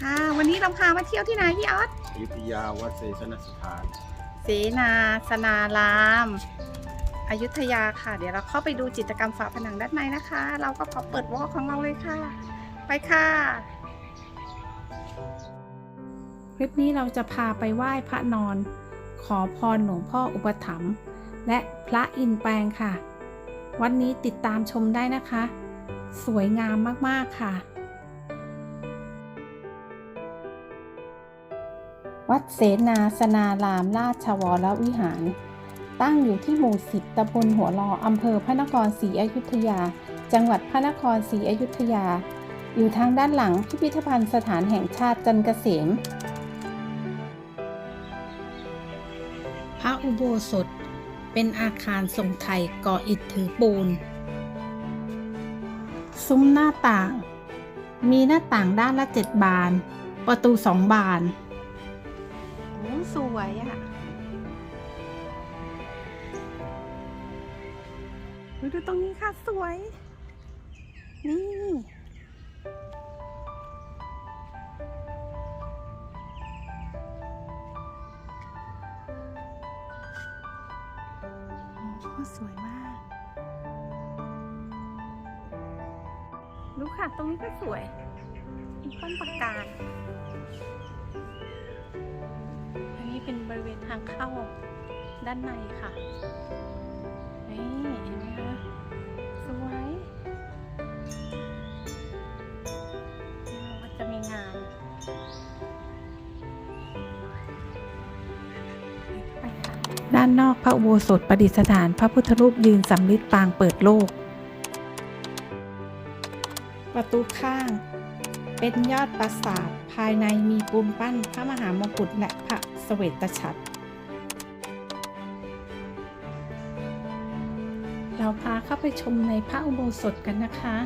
ค่ะ วันนี้เราพามาเที่ยวที่ไหนพี่ออสอยุธยาวัดเศรษฐนสถาน เสนาสนารามอยุธยาค่ะ เดี๋ยวเราเข้าไปดูจิตรกรรมฝาผนังด้านในนะคะ เราก็ขอเปิดวอลของเราเลยค่ะ ไปค่ะ คลิปนี้เราจะพาไปไหว้พระนอน ขอพรหลวงพ่ออุปถัมภ์และพระอินแปลงค่ะ วันนี้ติดตามชมได้นะคะ สวยงามมากๆค่ะ วัดเสนาสนารามราชวรวิหาร ตั้งอยู่ที่หมู่สิบตำบลหัวลออำเภอพระนครศรีอยุธยา จังหวัดพระนครศรีอยุธยา อยู่ทางด้านหลังพิพิธภัณฑ์สถานแห่งชาติจันเกษม พระอุโบสถ เป็นอาคารทรงไทยก่ออิฐถือปูน ซุ้มหน้าต่าง มีหน้าต่างด้านละเจ็ดบาน ประตูสองบาน สวยอะ่ะดูตรงนี้ค่ะ สวย นี่ สวยมาก ดูค่ะ ตรงนี้ก็สวยมีต้นปากกาศอันนี้ เป็นบริเวณทางเข้าด้านในค่ะ นี่เห็นไหมคะสวยเดี๋ยวจะมีงานด้านนอกพระอุโบสถประดิษฐานพระพุทธรูปยืนสำริดปางเปิดโลก ประตูข้างเป็นยอดปราสาทภายในมีปูนปั้นพระมหามกุฎและพระ เสวตฉัตรเราพาเข้าไปชมในพระอุโบสถกันนะคะ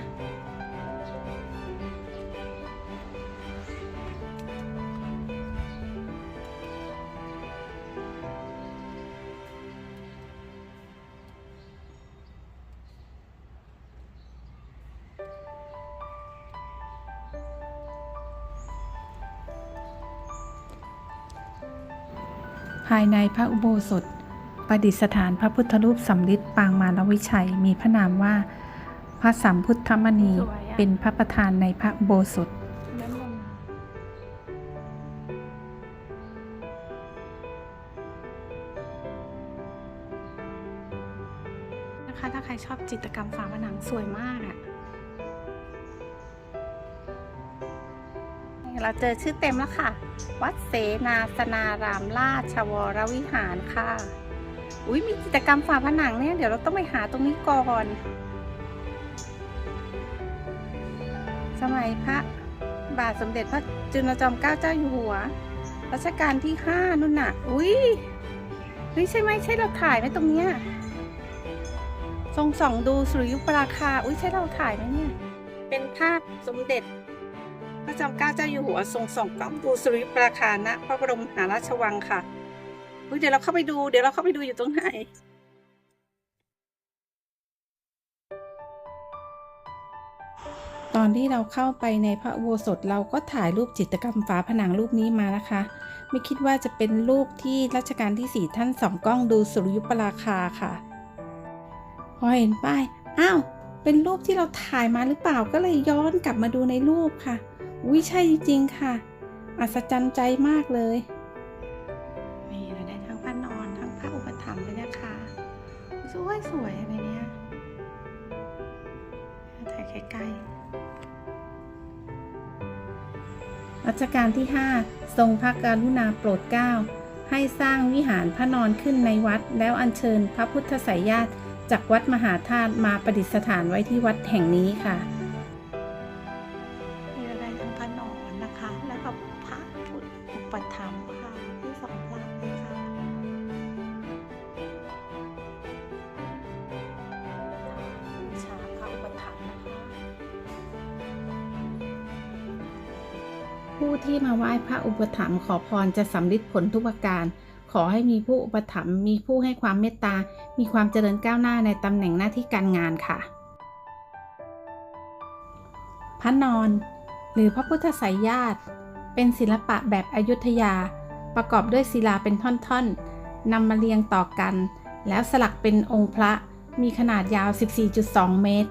ภายในพระอุโบสถ ประดิษฐานพระพุทธรูปสำริดปางมารวิชัยมีพระนามว่า พระสัมพุทธมณีเป็นพระประธานในพระอุโบสถนะคะถ้าใครชอบจิตรกรรมฝาผนังสวยมากอะ เราเจอชื่อเต็มแล้วค่ะ วัดเสนาสนารามราชวรวิหารค่ะ อุ้ยมีกิจกรรมฝาผนังเนี่ย เดี๋ยวเราต้องไปหาตรงนี้ก่อน สมัยพระบาทสมเด็จพระจุลจอมเกล้าเจ้าอยู่หัว รัชกาลที่ห้านู่นน่ะ อุ้ยเฮ้ยใช่ไหมใช่เราถ่ายไหมตรงเนี้ยทรงส่องดูสุริยุปราคา อุ้ยใช่เราถ่ายไหมเนี่ย เป็นภาพสมเด็จ ระจอมเกล้าเจ้าอยู่หัวทรงส่องกล้องดูสุริปราคาณพระบรมหาราชวังค่ะเดี๋ยวเราเข้าไปดู เดี๋ยวเราเข้าไปดูอยู่ตรงไหนตอนที่เราเข้าไปในพระอุโบสถเราก็ถ่ายรูปจิตรกรรมฝาผนังรูปนี้มานะคะ ไม่คิดว่าจะเป็นรูปที่รัชกาลที่สี่ท่านส่องกล้องดูสุริยุปราคาค่ะ พอเห็นป้าย อ้าว เป็นรูปที่เราถ่ายมาหรือเปล่าก็เลยย้อนกลับมาดูในรูปค่ะ อุ้ยใช่จริงๆค่ะ อัศจรรย์ใจมากเลย นี่เราได้ทั้งพระนอนทั้งพระอุปถัมภ์เลยนะคะ สวยสวยอะไรเนี่ยถ่ายใกล้ๆรัชกาลที่ 5 ทรงพระกรุณาโปรดเกล้าให้สร้างวิหารพระนอนขึ้นในวัด แล้วอัญเชิญพระพุทธไสยญาติจากวัดมหาธาตุมาประดิษฐานไว้ที่วัดแห่งนี้ค่ะ ทธอุปถัมค่ะที่สองหลักเลยค่ะบูชาพระอุปถัมภ์นะคะ ผู้ที่มาไหว้พระอุปถัมภ์ขอพรจะสำลิดผลทุกประการ ขอให้มีผู้อุปถัมภ์มีผู้ให้ความเมตตา มีความเจริญก้าวหน้าในตำแหน่งหน้าที่การงานค่ะ พระนอน หรือพระพุทธไสยญาติ เป็นศิลปะแบบอยุธยา ประกอบด้วยศิลาเป็นท่อนๆนำมาเรียงต่อกัน แล้วสลักเป็นองค์พระมีขนาดยาว 14.2 เมตร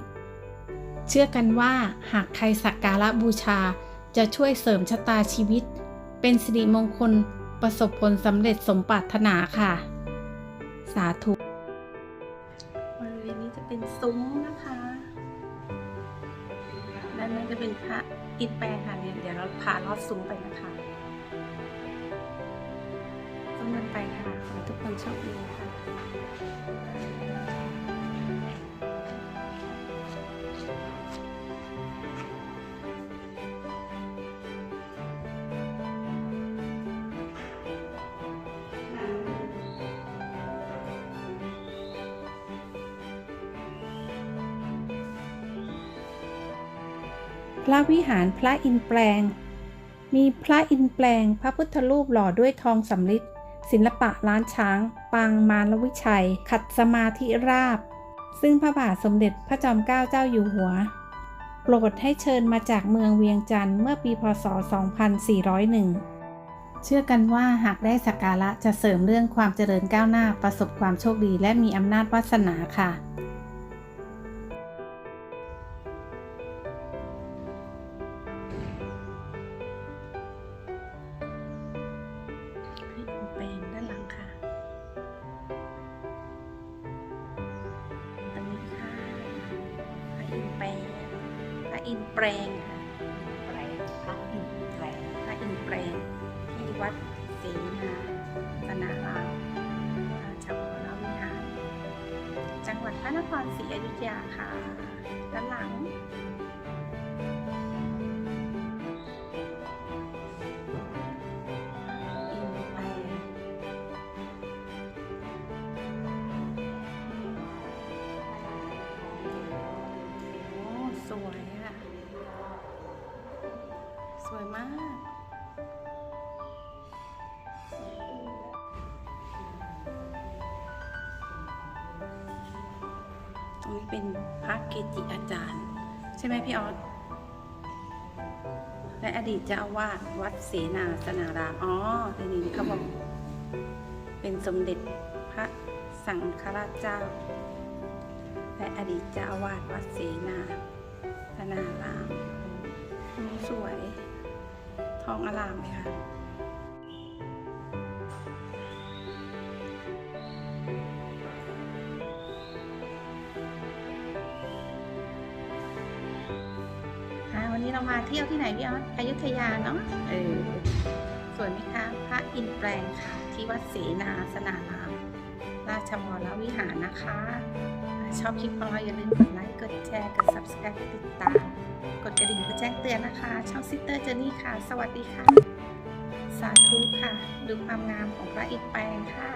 เชื่อกันว่าหากใครสักการะบูชาจะช่วยเสริมชะตาชีวิต เป็นสิริมงคลประสบผลสำเร็จสมปรารถนาค่ะ สาธุบริเวณนี้จะเป็นซุ้มนะคะ ด้านนั้นจะเป็นพระ อินแปลงค่ะเดี๋ยเดี๋ยวเราพาลอดซุ้มไปนะคะซุ้มเดินไปค่ะขอทุกคนโชคดีค่ะ ระวิหารพระอินแปลง มีพระอินแปลงพระพุทธรูปหล่อด้วยทองสำริดศิลปะล้านช้าง ปางมารวิชัย ขัดสมาธิราบ ซึ่งพระบาทสมเด็จพระจอมเกล้าเจ้าอยู่หัว โปรดให้เชิญมาจากเมืองเวียงจันทร์เมื่อปีพศ 2401 เชื่อกันว่าหากได้สักการะจะเสริมเรื่องความเจริญก้าวหน้าประสบความโชคดีและมีอำนาจวาสนาค่ะ อินแปลงค่ะแปลงพระอินแปลงพระอินแปลงที่วัดศรีนาสนารามราชวรวิหาร จังหวัดพระนครศรีอยุธยาค่ะด้านหลัง รงนี้เป็นพระเกจิอาจารย์ ใช่ไหมพี่ออสและอดีตเจ้าอาวาสวัดเสนาสนารามอ๋อในนี้เขาบอกเป็นสมเด็จพระสังฆราชเจ้า และอดีตเจ้าอาวาสวัดเสนาสนารามอืมสวย ทองอลามเลยค่ะ นนี้เรามาเที่ยวที่ไหนพี่ออสอยุธยาเนาะเออสวยไหมคะพระอินทร์แปลงค่ะ ที่วัดเสนาสนารามราชวรวิหารนะคะอ่าชอบคลิปของเราอย่าลืมกดไลค์ กดแชร์ กด subscribe กดติดตาม กดกระดิ่งเพื่อแจ้งเตือนนะคะ ช่องซิสเตอร์เจอนี่ค่ะ สวัสดีค่ะ สาธุค่ะ ดูความงามของพระอินทร์แปลงค่ะ